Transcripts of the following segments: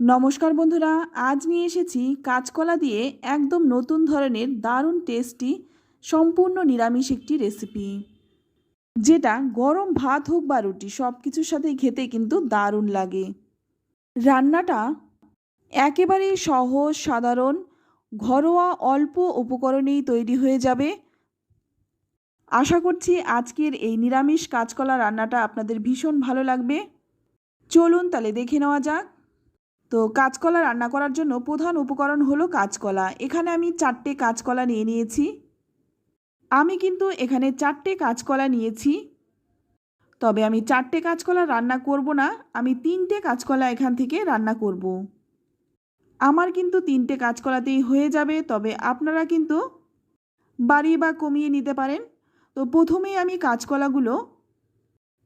নমস্কার বন্ধুরা, আজ নিয়ে এসেছি কাঁচকলা দিয়ে একদম নতুন ধরনের দারুণ টেস্টি সম্পূর্ণ নিরামিষ একটি রেসিপি যেটা গরম ভাত হোক বা রুটি সব কিছুর সাথে খেতে কিন্তু দারুণ লাগে। রান্নাটা একেবারেই সহজ, সাধারণ, ঘরোয়া অল্প উপকরণেই তৈরি হয়ে যাবে। আশা করছি আজকের এই নিরামিষ কাঁচকলা রান্নাটা আপনাদের ভীষণ ভালো লাগবে। চলুন তাহলে দেখে নেওয়া যাক। তো কাঁচকলা রান্না করার জন্য প্রধান উপকরণ হলো কাঁচকলা। এখানে আমি চারটে কাঁচকলা নিয়ে নিয়েছি। আমি কিন্তু এখানে চারটে কাঁচকলা নিয়েছি। তবে আমি চারটে কাঁচকলা রান্না করব না, আমি তিনটে কাঁচকলা এখান থেকে রান্না করব। আমার কিন্তু তিনটে কাঁচকলাতেই হয়ে যাবে, তবে আপনারা কিন্তু বাড়িয়ে বা কমিয়ে নিতে পারেন। তো প্রথমেই আমি কাঁচকলাগুলো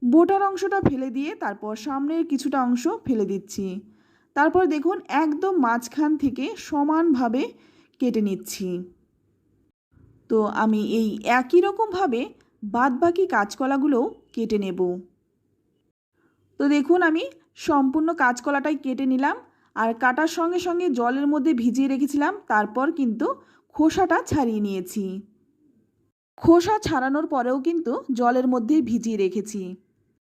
বোটার অংশটা ফেলে দিয়ে তারপর সামনের কিছুটা অংশ ফেলে দিচ্ছি। তারপর দেখুন একদম মাঝখান থেকে সমানভাবে কেটে নিচ্ছি। তো আমি এই একই রকমভাবে বাদবাকি কাঁচকলাগুলোও কেটে নেব। তো দেখুন আমি সম্পূর্ণ কাঁচকলাটাই কেটে নিলাম আর কাটার সঙ্গে সঙ্গে জলের মধ্যে ভিজিয়ে রেখেছিলাম, তারপর কিন্তু খোসাটা ছাড়িয়ে নিয়েছি। খোসা ছাড়ানোর পরেও কিন্তু জলের মধ্যেই ভিজিয়ে রেখেছি।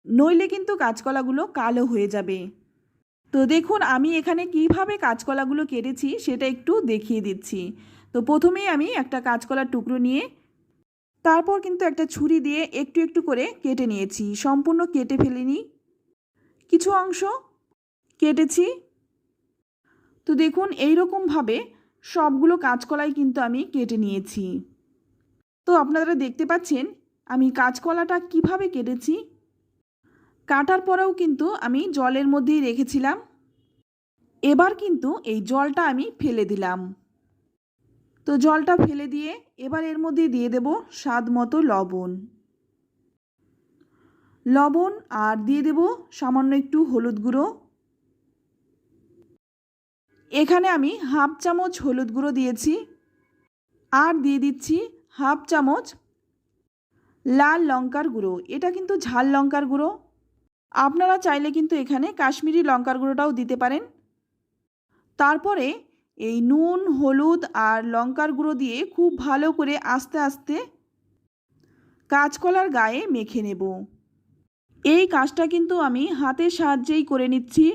নইলে কিন্তু কাঁচকলাগুলো কালো হয়ে যাবে। তো দেখুন, আমি এখানে কীভাবে কাঁচকলাগুলো কেটেছি সেটা একটু দেখিয়ে দিচ্ছি। তো প্রথমেই আমি একটা কাঁচকলার টুকরো নিয়ে, তারপর কিন্তু একটা ছুরি দিয়ে একটু একটু করে কেটে নিয়েছি। সম্পূর্ণ কেটে ফেলিনি। কিছু অংশ কেটেছি। তো দেখুন এই রকমভাবে সবগুলো কাঁচকলাই কিন্তু আমি কেটে নিয়েছি। তো আপনারা দেখতে পাচ্ছেন, আমি কাঁচকলাটা কীভাবে কেটেছি কাটার পরেও কিন্তু আমি জলের মধ্যেই রেখেছিলাম। এবার কিন্তু এই জলটা আমি ফেলে দিলাম। তো জলটা ফেলে দিয়ে এবার এর মধ্যে দিয়ে দেব স্বাদ মতো লবণ। লবণ আর দিয়ে দেব সামান্য একটু হলুদ গুঁড়ো। এখানে আমি হাফ চামচ হলুদ গুঁড়ো দিয়েছি। আর দিয়ে দিচ্ছি হাফ চামচ লাল লঙ্কার গুঁড়ো। এটা কিন্তু ঝাল লঙ্কার গুঁড়ো। আপনারা চাইলে কিন্তু এখানে কাশ্মীরি লঙ্কার গুঁড়োটাও দিতে পারেন। তারপরে এই নুন, হলুদ আর লঙ্কার গুঁড়ো দিয়ে খুব ভালো করে আস্তে আস্তে কাঁচকলার গায়ে মেখে নেব। এই কাজটা কিন্তু আমি হাতের সাহায্যেই করে নিচ্ছি।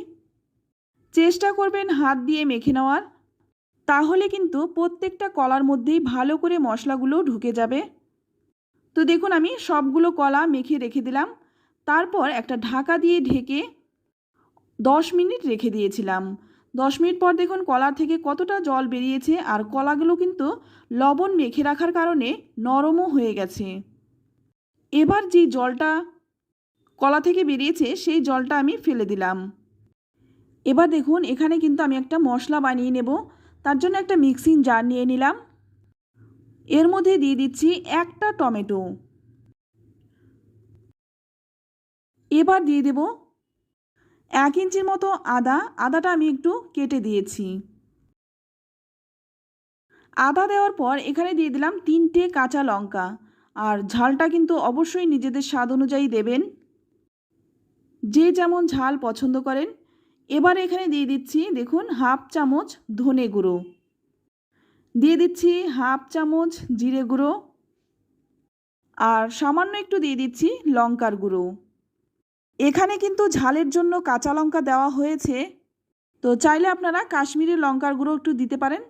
চেষ্টা করবেন হাত দিয়ে মেখে নেওয়ার। তাহলে কিন্তু প্রত্যেকটা কলার মধ্যেই ভালো করে মশলাগুলো ঢুকে যাবে। তো দেখুন আমি সবগুলো কলা মেখে রেখে দিলাম। তারপর একটা ঢাকা দিয়ে ঢেকে দশ মিনিট রেখে দিয়েছিলাম। দশ মিনিট পর দেখুন কলা থেকে কতটা জল বেরিয়েছে আর কলাগুলো কিন্তু লবণ মেখে রাখার কারণে নরমও হয়ে গেছে। এবার যে জলটা কলা থেকে বেরিয়েছে সেই জলটা আমি ফেলে দিলাম। এবার দেখুন এখানে কিন্তু আমি একটা মশলা বানিয়ে নেব। তার জন্য একটা মিক্সিং জার নিয়ে নিলাম। এর মধ্যে দিয়ে দিচ্ছি একটা টমেটো। এবার দিয়ে দেব এক ইঞ্চির মতো আদা। আদাটা আমি একটু কেটে দিয়েছি। আদা দেওয়ার পর এখানে দিয়ে দিলাম তিনটে কাঁচা লঙ্কা। আর ঝালটা কিন্তু অবশ্যই নিজেদের স্বাদ অনুযায়ী দেবেন। যে যেমন ঝাল পছন্দ করেন। এবার এখানে দিয়ে দিচ্ছি দেখুন হাফ চামচ ধনে গুঁড়ো। দিয়ে দিচ্ছি হাফ চামচ জিরে গুঁড়ো। আর সামান্য একটু দিয়ে দিচ্ছি লঙ্কার গুঁড়ো। এখানে কিন্তু ঝালের জন্য কাঁচা লঙ্কা দেওয়া হয়েছে। তো চাইলে আপনারা কাশ্মীরি লঙ্কার গুঁড়ো একটু দিতে পারেন।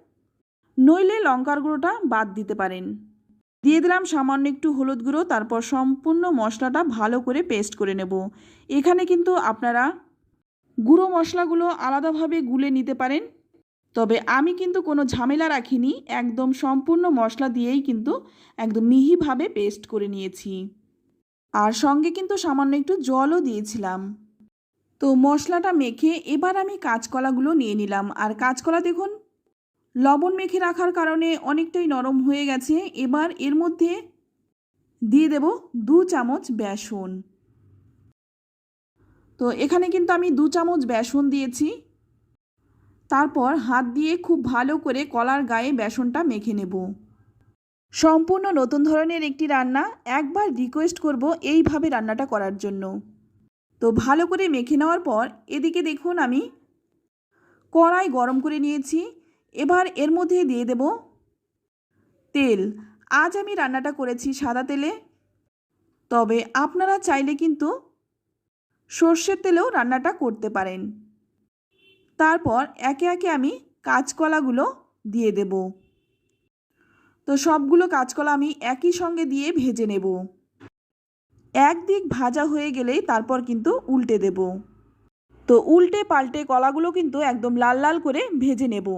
নইলে লঙ্কার গুঁড়োটা বাদ দিতে পারেন। দিয়ে দিলাম সামান্য একটু হলুদ গুঁড়ো, তারপর সম্পূর্ণ মশলাটা ভালো করে পেস্ট করে নেব। এখানে কিন্তু আপনারা গুঁড়ো মশলাগুলো আলাদাভাবে গুলে নিতে পারেন। তবে আমি কিন্তু কোনো ঝামেলা রাখিনি, একদম সম্পূর্ণ মশলা দিয়েই কিন্তু একদম মিহিভাবে পেস্ট করে নিয়েছি। আর সঙ্গে কিন্তু সামান্য একটু জলও দিয়েছিলাম। তো মশলাটা মেখে এবার আমি কাঁচকলাগুলো নিয়ে নিলাম। আর কাঁচকলা দেখুন, লবণ মেখে রাখার কারণে অনেকটাই নরম হয়ে গেছে। এবার এর মধ্যে দিয়ে দেব দু চামচ বেসন। তো এখানে কিন্তু আমি দু চামচ বেসন দিয়েছি। তারপর হাত দিয়ে খুব ভালো করে কলার গায়ে বেসনটা মেখে নেব। সম্পূর্ণ নতুন ধরনের একটি রান্না একবার রিকোয়েস্ট করব এইভাবে রান্নাটা করার জন্য। তো ভালো করে মেখে নেওয়ার পর এদিকে দেখুন আমি কড়াই গরম করে নিয়েছি। এবার এর মধ্যে দিয়ে দেব তেল। আজ আমি রান্নাটা করেছি সাদা তেলে। তবে আপনারা চাইলে কিন্তু সর্ষের তেলেও রান্নাটা করতে পারেন। তারপর একে একে আমি কাঁচকলাগুলো দিয়ে দেব। তো সবগুলো কাঁচকলা আমি একই সঙ্গে দিয়ে ভেজে নেব। একদিক ভাজা হয়ে গেলেই তারপর কিন্তু উল্টে দেব। তো উল্টে পাল্টে কলাগুলো কিন্তু একদম লাল লাল করে ভেজে নেব।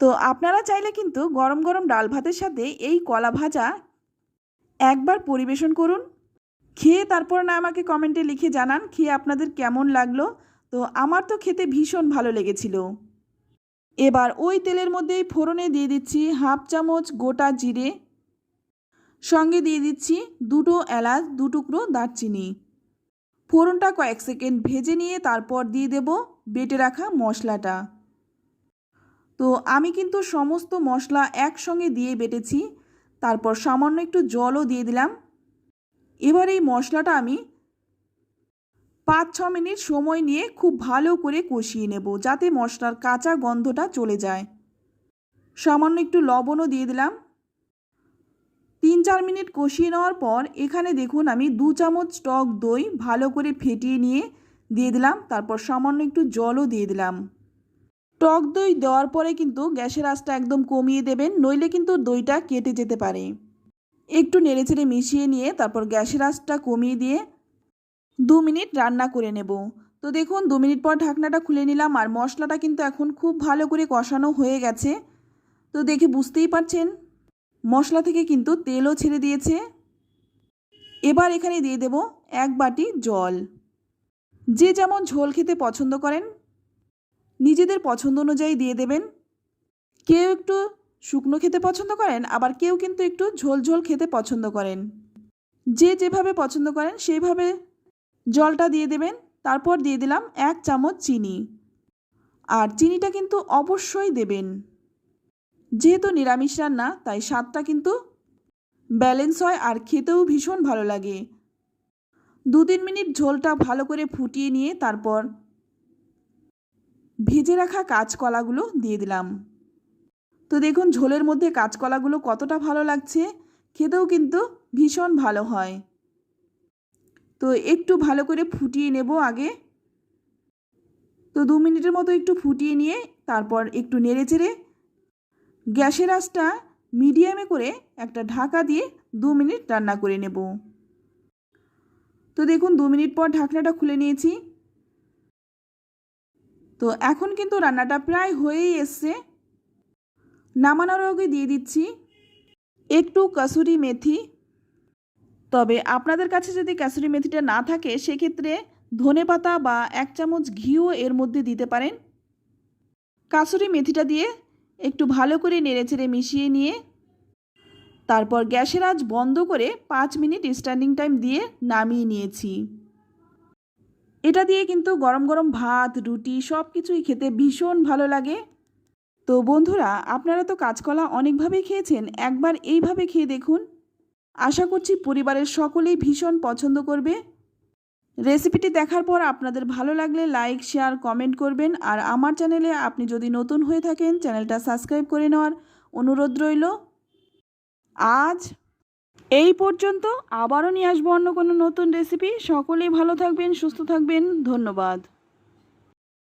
তো আপনারা চাইলে কিন্তু গরম গরম ডাল ভাতের সাথে এই কলা ভাজা একবার পরিবেশন করুন। খেয়ে তারপর না আমাকে কমেন্টে লিখে জানান, খেয়ে আপনাদের কেমন লাগল? তো আমার তো খেতে ভীষণ ভালো লেগেছিল। এবার ওই তেলের মধ্যেই ফোড়নে দিয়ে দিচ্ছি হাফ চামচ গোটা জিরে। সঙ্গে দিয়ে দিচ্ছি দুটো এলাচ, দু টুকরো দারচিনি। ফোড়নটা কয়েক সেকেন্ড ভেজে নিয়ে তারপর দিয়ে দেব বেটে রাখা মশলাটা। তো আমি কিন্তু সমস্ত মশলা একসঙ্গে দিয়ে বেটেছি, তারপর সামান্য একটু জলও দিয়ে দিলাম। এবার এই মশলাটা আমি পাঁচ ছ মিনিট সময় নিয়ে খুব ভালো করে কষিয়ে নেব যাতে মশলার কাঁচা গন্ধটা চলে যায়। সামান্য একটু লবণও দিয়ে দিলাম। তিন চার মিনিট কষিয়ে নেওয়ার পর এখানে দেখুন আমি দু চামচ টক দই ভালো করে ফেটিয়ে নিয়ে দিয়ে দিলাম, তারপর সামান্য একটু জলও দিয়ে দিলাম। টক দই দেওয়ার পরে কিন্তু গ্যাসের আঁচটা একদম কমিয়ে দেবেন, নইলে কিন্তু দইটা কেটে যেতে পারে। একটু নেড়েচেড়ে মিশিয়ে নিয়ে তারপর গ্যাসের আঁচটা কমিয়ে দিয়ে দু মিনিট রান্না করে নেব। তো দেখুন, দু মিনিট পর ঢাকনাটা খুলে নিলাম আর মশলাটা কিন্তু এখন খুব ভালো করে কষানো হয়ে গেছে। তো দেখে বুঝতেই পারছেন, মশলা থেকে কিন্তু তেলও ছেড়ে দিয়েছে। এবার এখানে দিয়ে দেব এক বাটি জল। যে যেমন ঝোল খেতে পছন্দ করেন, নিজেদের পছন্দ অনুযায়ী দিয়ে দেবেন। কেউ একটু শুকনো খেতে পছন্দ করেন, আবার কেউ কিন্তু একটু ঝোল ঝোল খেতে পছন্দ করেন। যে যেভাবে পছন্দ করেন, সেইভাবে জলটা দিয়ে দেবেন, তারপর দিয়ে দিলাম এক চামচ চিনি। আর চিনিটা কিন্তু অবশ্যই দেবেন। যেহেতু নিরামিষ রান্না, তাই স্বাদটা কিন্তু ব্যালেন্স হয় আর খেতেও ভীষণ ভালো লাগে। দু তিন মিনিট ঝোলটা ভালো করে ফুটিয়ে নিয়ে তারপর ভেজে রাখা কাঁচকলাগুলো দিয়ে দিলাম। তো দেখুন, ঝোলের মধ্যে কাঁচকলাগুলো কতটা ভালো লাগছে, খেতেও কিন্তু ভীষণ ভালো হয়। তো একটু ভালো করে ফুটিয়ে নেব আগে। তো দু মিনিটের মতো একটু ফুটিয়ে নিয়ে তারপর একটু নেড়ে চেড়ে গ্যাসের আঁচটা মিডিয়ামে করে একটা ঢাকা দিয়ে দু মিনিট রান্না করে নেব। তো দেখুন দু মিনিট পর ঢাকনাটা খুলে নিয়েছি। তো এখন কিন্তু রান্নাটা প্রায় হয়েই এসছে। নামানোর আগে দিয়ে দিচ্ছি একটু কাসুরি মেথি তবে আপনাদের কাছে যদি কাসুরি মেথিটা না থাকে, সেক্ষেত্রে ধনে পাতা বা এক চামচ ঘিও এর মধ্যে দিতে পারেন। কাসুরি মেথিটা দিয়ে একটু ভালো করে নেড়েচেড়ে মিশিয়ে নিয়ে, তারপর গ্যাসের আঁচ বন্ধ করে পাঁচ মিনিট স্ট্যান্ডিং টাইম দিয়ে নামিয়ে নিয়েছি। এটা দিয়ে কিন্তু গরম গরম ভাত, রুটি সব কিছুই খেতে ভীষণ ভালো লাগে। তো বন্ধুরা, আপনারা তো কাঁচকলা অনেকভাবেই খেয়েছেন, একবার এইভাবে খেয়ে দেখুন। আশা করছি পরিবারের সকলেই ভীষণ পছন্দ করবে। রেসিপিটি দেখার পর আপনাদের ভালো লাগলে লাইক, শেয়ার, কমেন্ট করবেন। আর আমার চ্যানেলে আপনি যদি নতুন হয়ে থাকেন, চ্যানেলটা সাবস্ক্রাইব করে নেওয়ার অনুরোধ রইল। আজ এই পর্যন্ত আবারও নিয়ে আসব অন্য কোনো নতুন রেসিপি। সকলেই ভালো থাকবেন, সুস্থ থাকবেন। ধন্যবাদ।